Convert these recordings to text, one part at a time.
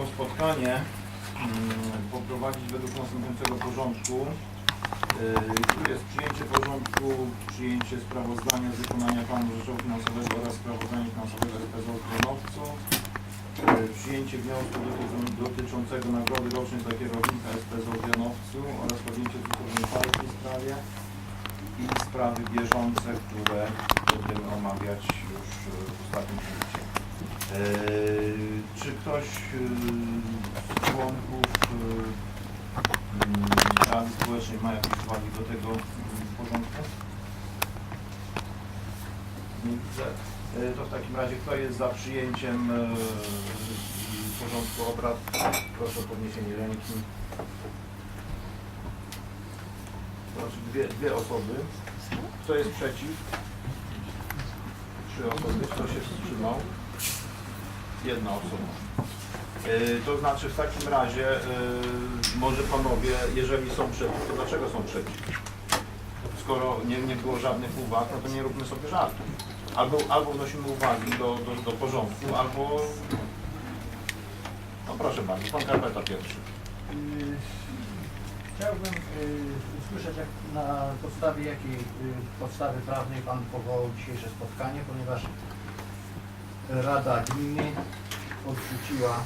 to spotkanie mm, poprowadzić według następującego porządku. Tu jest przyjęcie porządku, przyjęcie sprawozdania z wykonania planu rzeczowo finansowego oraz sprawozdania finansowego SPZ w Kronowcu. Yy, Przyjęcie wniosku dotyczącego, nagrody rocznej dla kierownika SPZ w Janowcu oraz podjęcie zupełnej uchwały w tej sprawie i sprawy bieżące, które będziemy omawiać już yy, w ostatnim punkcie. Yy, Czy ktoś yy, z członków yy, mm, Rady Społecznej ma jakieś uwagi do tego mm, porządku? Nie widzę. To w takim razie kto jest za przyjęciem porządku obrad? Proszę o podniesienie ręki. Proszę, dwie, dwie osoby. Kto jest przeciw? Trzy osoby. Kto się wstrzymał? Jedna osoba. Yy, to znaczy w takim razie yy, może panowie, jeżeli są przeciw, to dlaczego są przeciw? Skoro nie, nie było żadnych uwag, no to nie róbmy sobie żartów. Albo, albo wnosimy uwagi do, do, do porządku, albo... No proszę bardzo, pan Karpeta pierwszy. Y, Chciałbym y, usłyszeć, jak, na podstawie jakiej y, podstawy prawnej Pan powołał dzisiejsze spotkanie, ponieważ Rada Gminy odrzuciła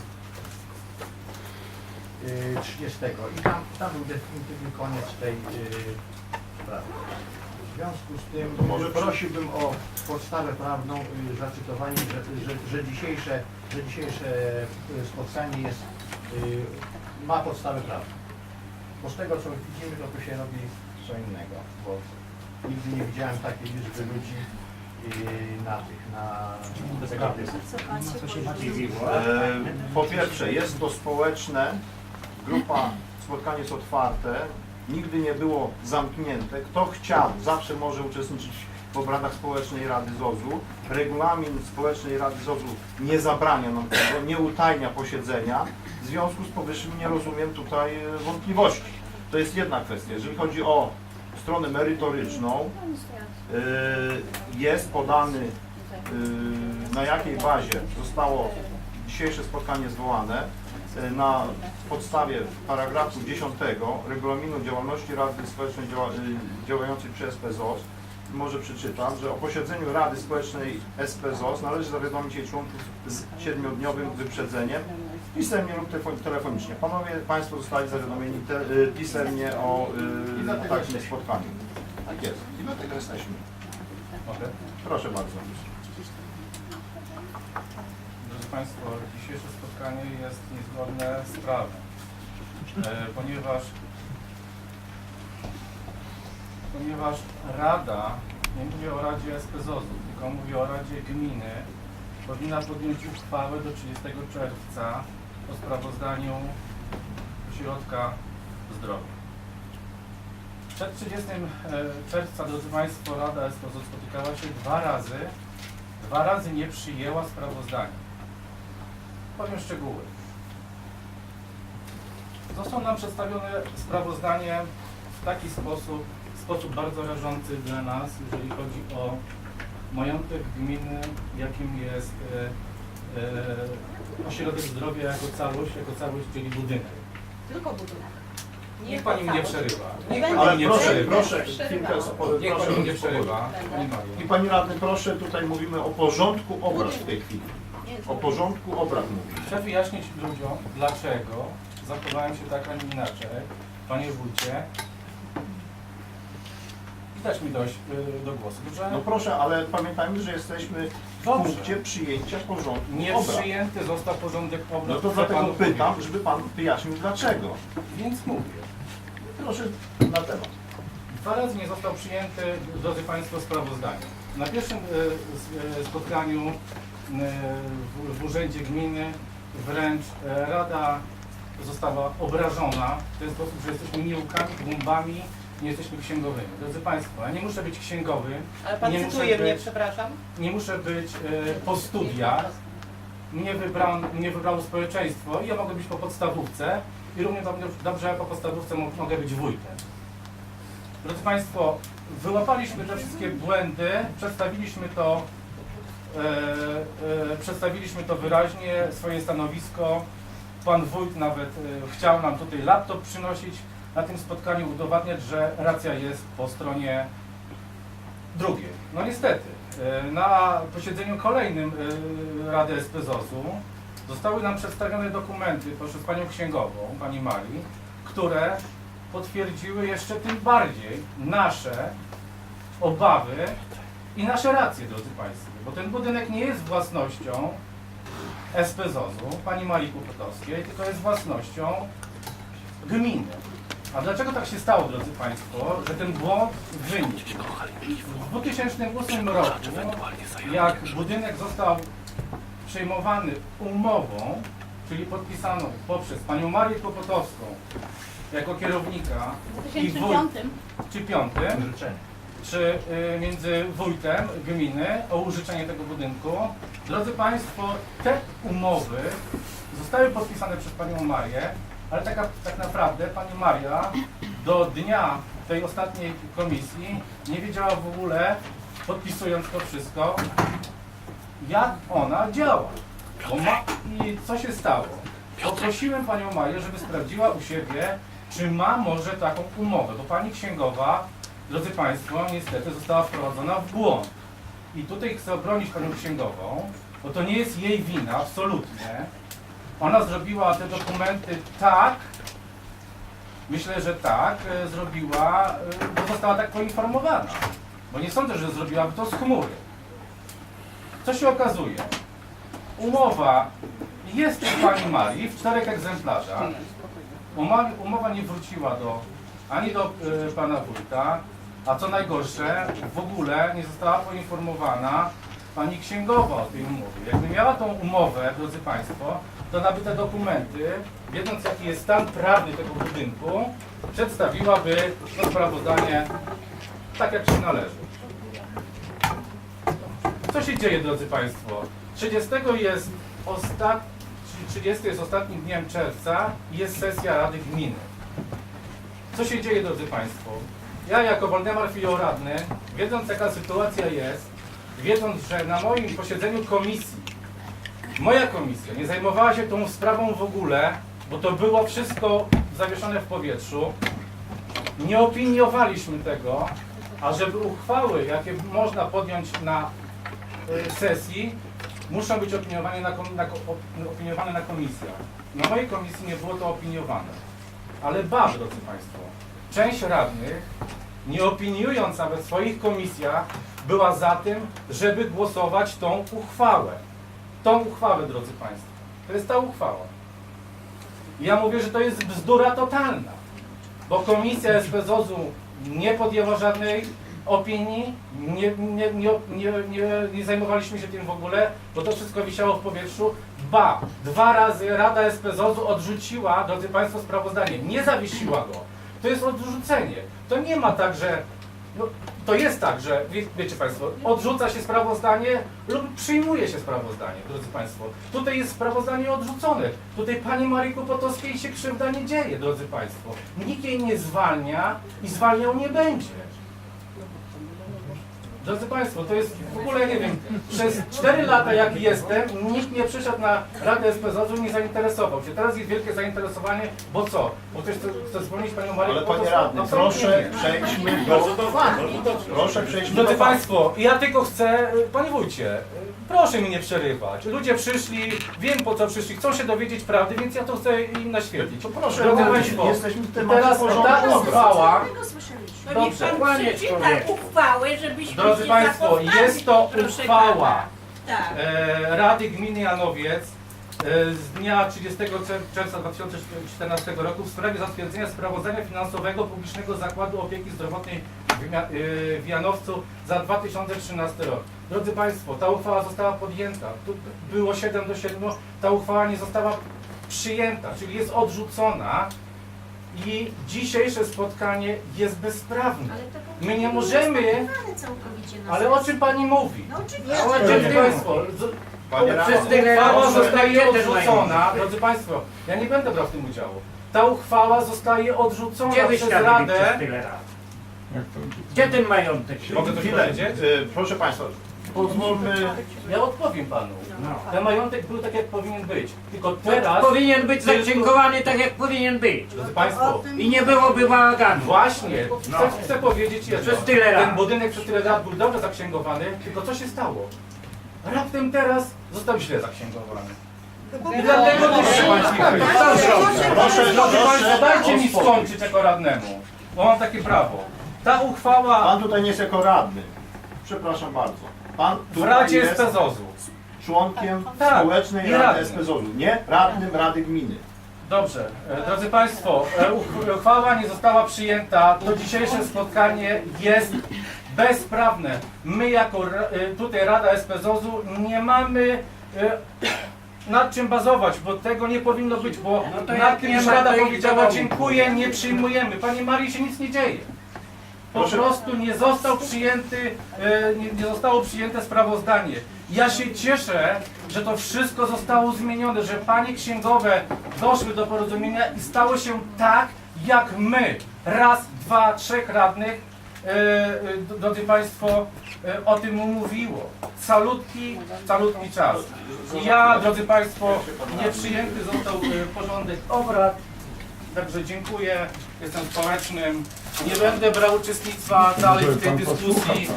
y, 30 i tam, tam był definitywny koniec tej y, sprawy. W związku z tym może y, prosiłbym o podstawę prawną y, zacytowanie, że, że, że, dzisiejsze, że dzisiejsze y, spotkanie jest, y, ma podstawę prawną. Bo z tego co widzimy, to tu się robi co innego, bo nigdy nie widziałem takiej liczby ludzi na tych, na Co się E, Po pierwsze, jest to społeczne, grupa, spotkanie jest otwarte, nigdy nie było zamknięte. Kto chciał, zawsze może uczestniczyć w obradach Społecznej Rady ZOZ-u. Regulamin Społecznej Rady ZOZ-u nie zabrania nam tego, nie utajnia posiedzenia. W związku z powyższym nie rozumiem tutaj e, wątpliwości. To jest jedna kwestia. Jeżeli chodzi o stronę merytoryczną, e, jest podany y, na jakiej bazie zostało dzisiejsze spotkanie zwołane y, na podstawie paragrafu 10 regulaminu działalności Rady Społecznej działa, działającej przy SPZOS może przeczytam, że o posiedzeniu Rady Społecznej SPZOS należy zawiadomić jej członków z siedmiodniowym wyprzedzeniem pisemnie lub telefon- telefonicznie. Panowie Państwo zostali zawiadomieni te, y, pisemnie o y, takim spotkaniu. Tak jest. I dlatego jesteśmy. Mogę? Proszę bardzo. Drodzy Państwo, dzisiejsze spotkanie jest niezgodne z prawem, e, ponieważ, ponieważ Rada, nie mówię o Radzie SPZOZ-u, tylko mówię o Radzie Gminy, powinna podjąć uchwałę do 30 czerwca o sprawozdaniu Ośrodka Zdrowia. Przed 30 e, czerwca, drodzy Państwo, Rada SPZOZ spotykała się dwa razy Dwa razy nie przyjęła sprawozdania. Powiem szczegóły. Zostało nam przedstawione sprawozdanie w taki sposób, sposób bardzo rażący dla nas, jeżeli chodzi o majątek gminy, jakim jest e, e, ośrodek zdrowia jako całość, jako całość, czyli budynek. Tylko budynek. Niech Pani mnie nie przerywa. Nie Niech będę. Pani Ale mnie proszę, przerywa. proszę, Niech proszę Pani mnie przerywa. Będę. Pani Mario. I Pani Radny, proszę, tutaj mówimy o porządku obrad w tej chwili. Nie, O porządku obrad mówimy. Chcę wyjaśnić ludziom, dlaczego zachowałem się tak, a nie inaczej. Panie wójcie, dać mi dojść y, do głosu, dobrze? No proszę, ale pamiętajmy, że jesteśmy w Dobrze. punkcie przyjęcia porządku Nie obrad. przyjęty został porządek obrad. No to dlatego panu pytam, żeby Pan wyjaśnił dlaczego. Więc mówię. Proszę na temat. Dwa razy nie został przyjęty, drodzy Państwo, sprawozdanie. Na pierwszym y, s- y, spotkaniu y, w, w Urzędzie Gminy wręcz Rada została obrażona w ten sposób, że jesteśmy nieukami, głumbami, nie jesteśmy księgowymi. Drodzy Państwo, ja nie muszę być księgowy, Ale pan Nie muszę cytuje mnie, być- przepraszam. nie muszę być y, po studiach, mnie, wybrał, mnie wybrało społeczeństwo i ja mogę być po podstawówce i równie dobrze, jak po podstawówce mo- mogę być wójtem. Drodzy Państwo, wyłapaliśmy te wszystkie błędy, przedstawiliśmy to, e, e, przedstawiliśmy to wyraźnie, swoje stanowisko pan wójt nawet e, chciał nam tutaj laptop przynosić, na tym spotkaniu udowadniać, że racja jest po stronie drugiej. No niestety, e, na posiedzeniu kolejnym e, Rady SPZOS-u zostały nam przedstawione dokumenty przez panią księgową, pani Marii, które potwierdziły jeszcze tym bardziej nasze obawy i nasze racje, drodzy Państwo. Bo ten budynek nie jest własnością SPZOZ-u, pani Marii Kłopotowskiej, tylko jest własnością gminy. A dlaczego tak się stało, drodzy Państwo, że ten błąd wynikł? W 2008 roku, jak budynek został przejmowany umową, czyli podpisaną poprzez panią Marię Kłopotowską jako kierownika i wójt, 2005 czy piątym, czy y, między wójtem gminy o użyczenie tego budynku. Drodzy Państwo, te umowy zostały podpisane przez Panią Marię, ale taka, tak naprawdę Pani Maria do dnia tej ostatniej komisji nie wiedziała w ogóle, podpisując to wszystko, jak ona działa. Bo ma, I co się stało? Poprosiłem Panią Marię, żeby sprawdziła u siebie, czy ma może taką umowę, bo Pani Księgowa Drodzy Państwo, niestety została wprowadzona w błąd. I tutaj chcę obronić Panią Księgową, bo to nie jest jej wina, absolutnie. Ona zrobiła te dokumenty tak, myślę, że tak, e, zrobiła, e, bo została tak poinformowana. Bo nie sądzę, że zrobiłaby to z chmury. Co się okazuje? Umowa jest u Pani Marii w czterech egzemplarzach. Umowa, umowa nie wróciła do, ani do y, pana wójta, a co najgorsze, w ogóle nie została poinformowana pani księgowa o tej umowie. Jakby miała tą umowę, drodzy Państwo, to nawet te dokumenty, wiedząc jaki jest stan prawny tego budynku, przedstawiłaby to sprawozdanie tak jak się należy. Co się dzieje, drodzy Państwo? 30 jest ostat... 30 jest ostatnim dniem czerwca i jest sesja Rady Gminy. Co się dzieje, drodzy Państwo? Ja jako Waldemar Radny, wiedząc jaka sytuacja jest, wiedząc, że na moim posiedzeniu komisji, moja komisja nie zajmowała się tą sprawą w ogóle, bo to było wszystko zawieszone w powietrzu, nie opiniowaliśmy tego, a żeby uchwały, jakie można podjąć na y, sesji, muszą być opiniowane na, na, opiniowane na komisjach. Na mojej komisji nie było to opiniowane. Ale ba, drodzy Państwo, część radnych, nie opiniując nawet w swoich komisjach, była za tym, żeby głosować tą uchwałę. Tą uchwałę, drodzy Państwo. To jest ta uchwała. Ja mówię, że to jest bzdura totalna, bo komisja SPZOZ-u nie podjęła żadnej opinii, nie, nie, nie, nie, nie, nie zajmowaliśmy się tym w ogóle, bo to wszystko wisiało w powietrzu. Ba, dwa razy Rada SPZOZ-u odrzuciła, drodzy Państwo, sprawozdanie, nie zawiesiła go. To jest odrzucenie. To nie ma tak, że no, to jest tak, że wie, wiecie Państwo, odrzuca się sprawozdanie lub przyjmuje się sprawozdanie, drodzy Państwo. Tutaj jest sprawozdanie odrzucone. Tutaj Pani Marii Kłopotowskiej się krzywda nie dzieje, drodzy Państwo. Nikt jej nie zwalnia i zwalniał nie będzie. Drodzy Państwo, to jest w ogóle, nie wiem, przez 4 lata jak jestem, nikt nie przyszedł na Radę SPZOZ-u nie zainteresował się. Teraz jest wielkie zainteresowanie, bo co? Bo ktoś chce, chce zwolnić Panią Marię Ale panie radny, proszę przejdźmy do... Proszę przejdźmy Drodzy do faktu. Państwo, ja tylko chcę, y, Panie Wójcie, proszę mi nie przerywać. Ludzie przyszli, wiem po co przyszli, chcą się dowiedzieć prawdy, więc ja to chcę im naświetlić. To proszę, Drodzy Państwo, jesteśmy w temacie teraz ta uchwała, Tego słyszeliśmy. No niech Dobrze. pan przeczyta uchwałę, żebyśmy Drodzy się Państwo, jest to proszę uchwała pana. Tak. e, Rady Gminy Janowiec z dnia 30 czer- czerwca 2014 roku w sprawie zatwierdzenia sprawozdania finansowego Publicznego Zakładu Opieki Zdrowotnej w, e, Janowcu za 2013 rok. Drodzy Państwo, ta uchwała została podjęta. Tu było 7 do 7. Ta uchwała nie została przyjęta, czyli jest odrzucona i dzisiejsze spotkanie jest bezprawne. Ale to po My nie możemy- Ale o czym Pani mówi? No oczywiście. Drodzy Państwo, Panie Przez tyle Uchwała lat zostaje odrzucona, drodzy Państwo, ja nie będę brał w tym udziału. Ta uchwała zostaje odrzucona Gdzie przez wyświadczyli przez Radę. tyle lat? Gdzie ten majątek? Mogę coś Chwilę, powiedzieć? y, proszę Państwa, pozwólmy, Ja odpowiem panu. No. Ten majątek był tak jak powinien być. Tylko teraz, Powinien być zaksięgowany tak jak powinien być. drodzy Państwo, I nie byłoby bałaganu. właśnie chcę, chcę powiedzieć jedno. Przez tyle lat. Ten budynek przez tyle lat był dobrze zaksięgowany, tylko co się stało? Raptem teraz został źle zaksięgowany. I dlatego proszę Państwa, Kto zrobił? proszę, Drodzy Państwo, proszę, dajcie mi skończyć jako radnemu, bo mam takie prawo. Ta uchwała Pan tutaj nie jest jako radny. Przepraszam bardzo. Pan w tutaj Radzie jest SPZOZ-u. członkiem Tak, społecznej i Rady radnym. SPZOZ-u, nie radnym Rady Gminy. Dobrze, e, drodzy Państwo, e, uch- uchwała nie została przyjęta. To dzisiejsze spotkanie jest bezprawne. My jako e, tutaj Rada SPZOZ-u nie mamy e, nad czym bazować, bo tego nie powinno być, bo No to jak tym już Rada powiedziała dziękuję, nie przyjmujemy. Panie Marii się nic nie dzieje. Po Proszę- prostu nie został przyjęty, e, nie, zostało przyjęte sprawozdanie. Ja się cieszę, że to wszystko zostało zmienione, że panie księgowe doszły do porozumienia i stało się tak, jak my. Raz, dwa, trzech radnych, drodzy Państwo, e, o tym mówiło. Salutki, salutki czas. Ja, drodzy Państwo, nieprzyjęty został e, porządek obrad. Także dziękuję, jestem społecznym. Nie będę brał uczestnictwa dalej w tej dyskusji.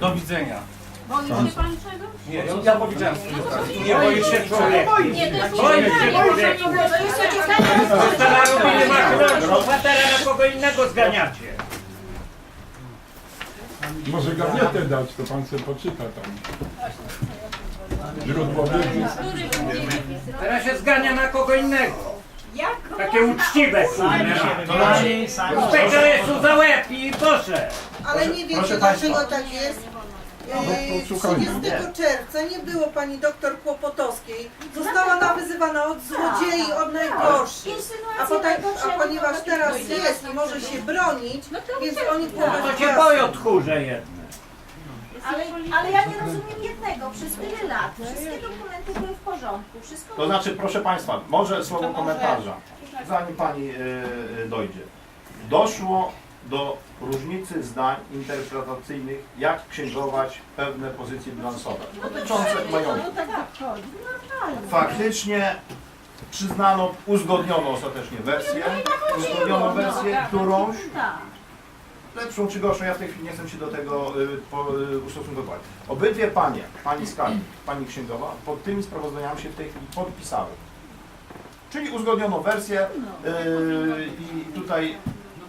Do widzenia. Boi się pan czegoś? Nie, ja, ja powiedziałem zdanie. Nie boję się niczego. Nie, to jest Boi się nie człowieku. To jest. Teraz robili machinaczną kwaterę, na kogo innego zganiacie. Może gazetę dać, to pan sobie poczyta tam. Źródło wiedzy. Teraz się zgania na kogo innego. Jak Takie uczciwe jest tu za łeb i poszedł. Ale nie wiecie dlaczego tak jest? No, Yy, posłuchajmy. 30 czerwca nie było pani doktor Kłopotowskiej. Została nawyzywana od złodziei, od najgorszych. A, potem, a ponieważ teraz jest i może się bronić, więc oni No to kłopot się boją tchórze jedne. Ale, ale ja nie rozumiem jednego. Przez tyle lat wszystkie dokumenty były w porządku. Wszystko To znaczy, proszę Państwa, może słowo komentarza, zanim Pani y, y, dojdzie. Doszło do różnicy zdań interpretacyjnych, jak księgować pewne pozycje bilansowe dotyczące majątku. Faktycznie przyznano, uzgodniono ostatecznie wersję, uzgodniono wersję, którąś tak. lepszą czy gorszą, ja w tej chwili nie chcę się do tego y, po, y, ustosunkować. Obydwie panie, pani skarbnik, pani księgowa, pod tymi sprawozdaniami się w tej chwili podpisały. Czyli uzgodniono wersję y, i tutaj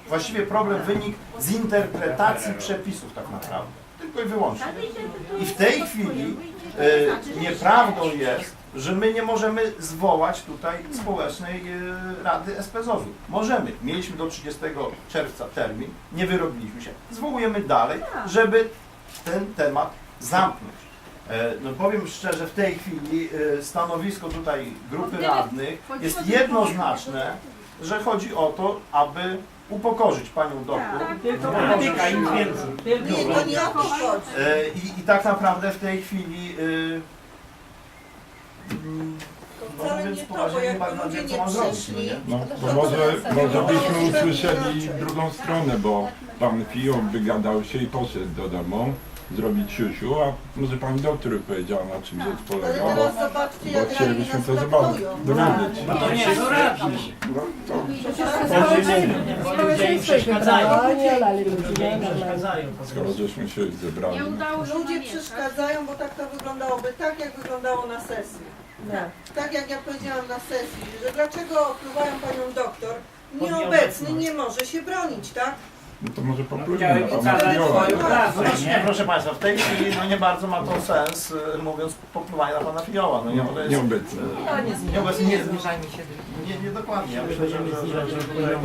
właściwie problem wynikł z interpretacji przepisów tak naprawdę. Tylko i wyłącznie. I w tej chwili y, nieprawdą jest, że my nie możemy zwołać tutaj społecznej y, rady SPZOZ-u. Możemy. Mieliśmy do 30 czerwca termin, nie wyrobiliśmy się. Zwołujemy dalej, żeby ten temat zamknąć. E, No powiem szczerze, w tej chwili stanowisko tutaj grupy radnych jest jednoznaczne, że chodzi o to, aby upokorzyć panią doktor. Polityka im więcej. Nie, to nie o to chodzi. E, I, I tak naprawdę w tej chwili mm, To no wcale nie to, bo jakby ludzie nie no przyszli? No, to może, może byśmy usłyszeli drugą stronę, bo pan Fio wygadał się i poszedł do domu zrobić siusiu, a może pan doktor powiedział na czym rzecz Ale polega, bo, teraz zobaczcie bo jak chcielibyśmy nas to zobaczyć, traktują. dowiedzieć się. To nie radni. No, to im przeszkadzają. ale im przeszkadzają. skoro żeśmy się zebrali. no. Ludzie przeszkadzają, bo tak to wyglądałoby tak, jak wyglądało na sesji. Tak jak ja powiedziałam na sesji, że dlaczego opluwają panią doktor, nieobecny nie może się bronić, tak? No to może poplujmy na pana pokazać Fioła. swoją pracę, nie, nie? proszę Państwa, w tej chwili no nie bardzo ma to sens, e, mówiąc popływanie na Pana Fioła. No, nie, bo to jest, Nieobecny. e, Nieobecny, nie, nie, nie dokładnie. Ja myślę, że, że, że, że, że, że